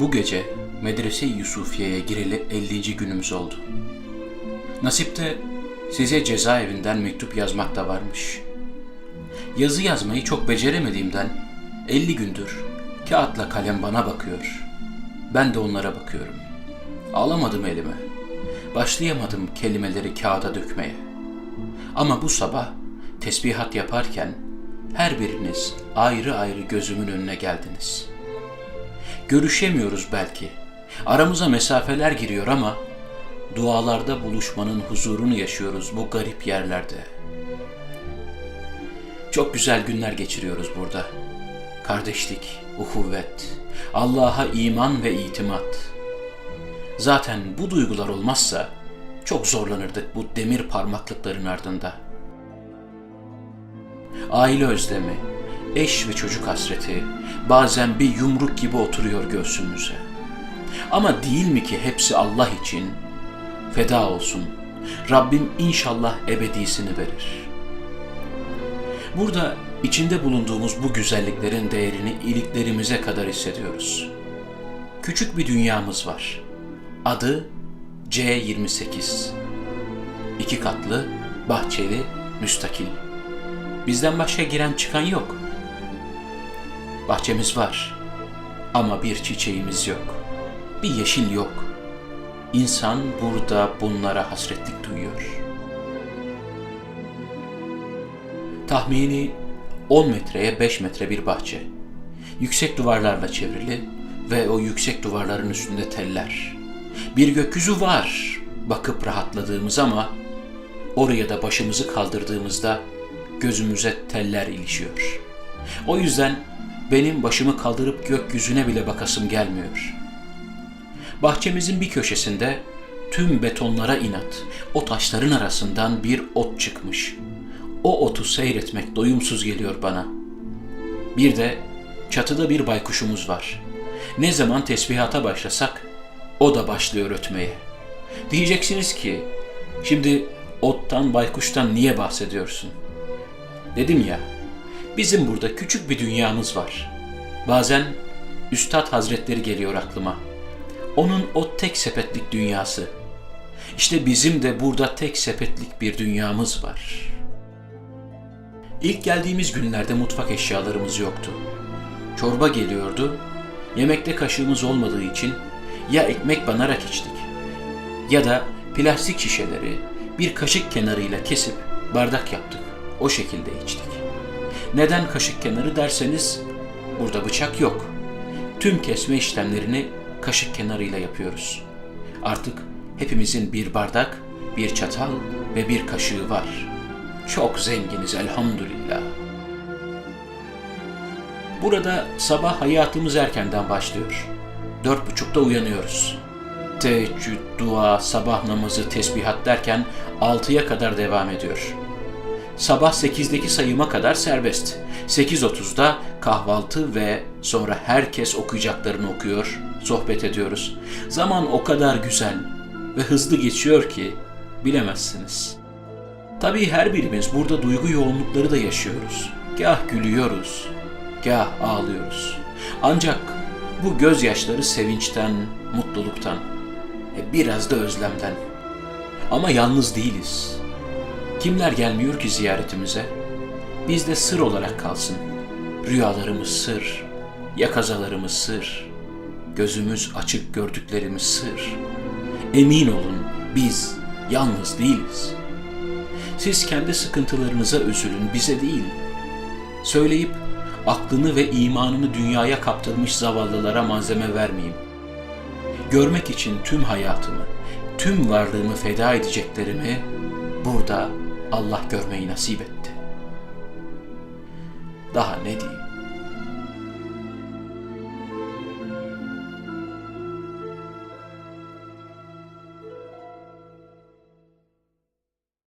Bu gece Medrese-i Yusufiye'ye gireli 50. günümüz oldu. Nasipte size cezaevinden mektup yazmak da varmış. Yazı yazmayı çok beceremediğimden 50 gündür kağıtla kalem bana bakıyor. Ben de onlara bakıyorum. Alamadım elime. Başlayamadım kelimeleri kağıda dökmeye. Ama bu sabah tesbihat yaparken her biriniz ayrı ayrı gözümün önüne geldiniz.'' Görüşemiyoruz belki. Aramıza mesafeler giriyor ama dualarda buluşmanın huzurunu yaşıyoruz bu garip yerlerde. Çok güzel günler geçiriyoruz burada. Kardeşlik, uhuvvet, Allah'a iman ve itimat. Zaten bu duygular olmazsa çok zorlanırdık bu demir parmaklıkların ardında. Aile özlemi, eş ve çocuk hasreti bazen bir yumruk gibi oturuyor göğsümüze. Ama değil mi ki hepsi Allah için? Feda olsun. Rabbim inşallah ebedisini verir. Burada içinde bulunduğumuz bu güzelliklerin değerini iliklerimize kadar hissediyoruz. Küçük bir dünyamız var. Adı C28. İki katlı, bahçeli, müstakil. Bizden başka giren çıkan yok. Bahçemiz var ama bir çiçeğimiz yok. Bir yeşil yok. İnsan burada bunlara hasretlik duyuyor. Tahmini 10 metreye 5 metre bir bahçe. Yüksek duvarlarla çevrili ve o yüksek duvarların üstünde teller. Bir gökyüzü var bakıp rahatladığımız ama oraya da başımızı kaldırdığımızda gözümüze teller ilişiyor. O yüzden benim başımı kaldırıp gökyüzüne bile bakasım gelmiyor. Bahçemizin bir köşesinde tüm betonlara inat, o taşların arasından bir ot çıkmış. O otu seyretmek doyumsuz geliyor bana. Bir de çatıda bir baykuşumuz var. Ne zaman tesbihata başlasak o da başlıyor ötmeye. Diyeceksiniz ki şimdi ottan baykuştan niye bahsediyorsun? Dedim ya Bizim burada küçük bir dünyamız var. Bazen Üstad Hazretleri geliyor aklıma. Onun o tek sepetlik dünyası. İşte bizim de burada tek sepetlik bir dünyamız var. İlk geldiğimiz günlerde mutfak eşyalarımız yoktu. Çorba geliyordu. Yemekte kaşığımız olmadığı için ya ekmek banarak içtik ya da plastik şişeleri bir kaşık kenarıyla kesip bardak yaptık. O şekilde içtik. Neden kaşık kenarı derseniz burada bıçak yok. Tüm kesme işlemlerini kaşık kenarıyla yapıyoruz. Artık hepimizin bir bardak, bir çatal ve bir kaşığı var. Çok zenginiz elhamdülillah. Burada sabah hayatımız erkenden başlıyor. Dört buçukta uyanıyoruz. Teheccüd, dua, sabah namazı, tesbihat derken altıya kadar devam ediyor.'' sabah 8'deki sayıma kadar serbest. 8.30'da kahvaltı ve sonra herkes okuyacaklarını okuyor, sohbet ediyoruz. Zaman o kadar güzel ve hızlı geçiyor ki bilemezsiniz. Tabii her birimiz burada duygu yoğunlukları da yaşıyoruz. Gah gülüyoruz, gah ağlıyoruz. Ancak bu gözyaşları sevinçten, mutluluktan, biraz da özlemden. Ama yalnız değiliz. Kimler gelmiyor ki ziyaretimize? Bizde sır olarak kalsın. Rüyalarımız sır, yakazalarımız sır, gözümüz açık gördüklerimiz sır. Emin olun biz yalnız değiliz. Siz kendi sıkıntılarınıza üzülün, bize değil. Söyleyip aklını ve imanını dünyaya kaptırmış zavallılara malzeme vermeyeyim. Görmek için tüm hayatımı, tüm varlığımı feda edeceklerimi burada Allah görmeyi nasip etti. Daha ne diyeyim?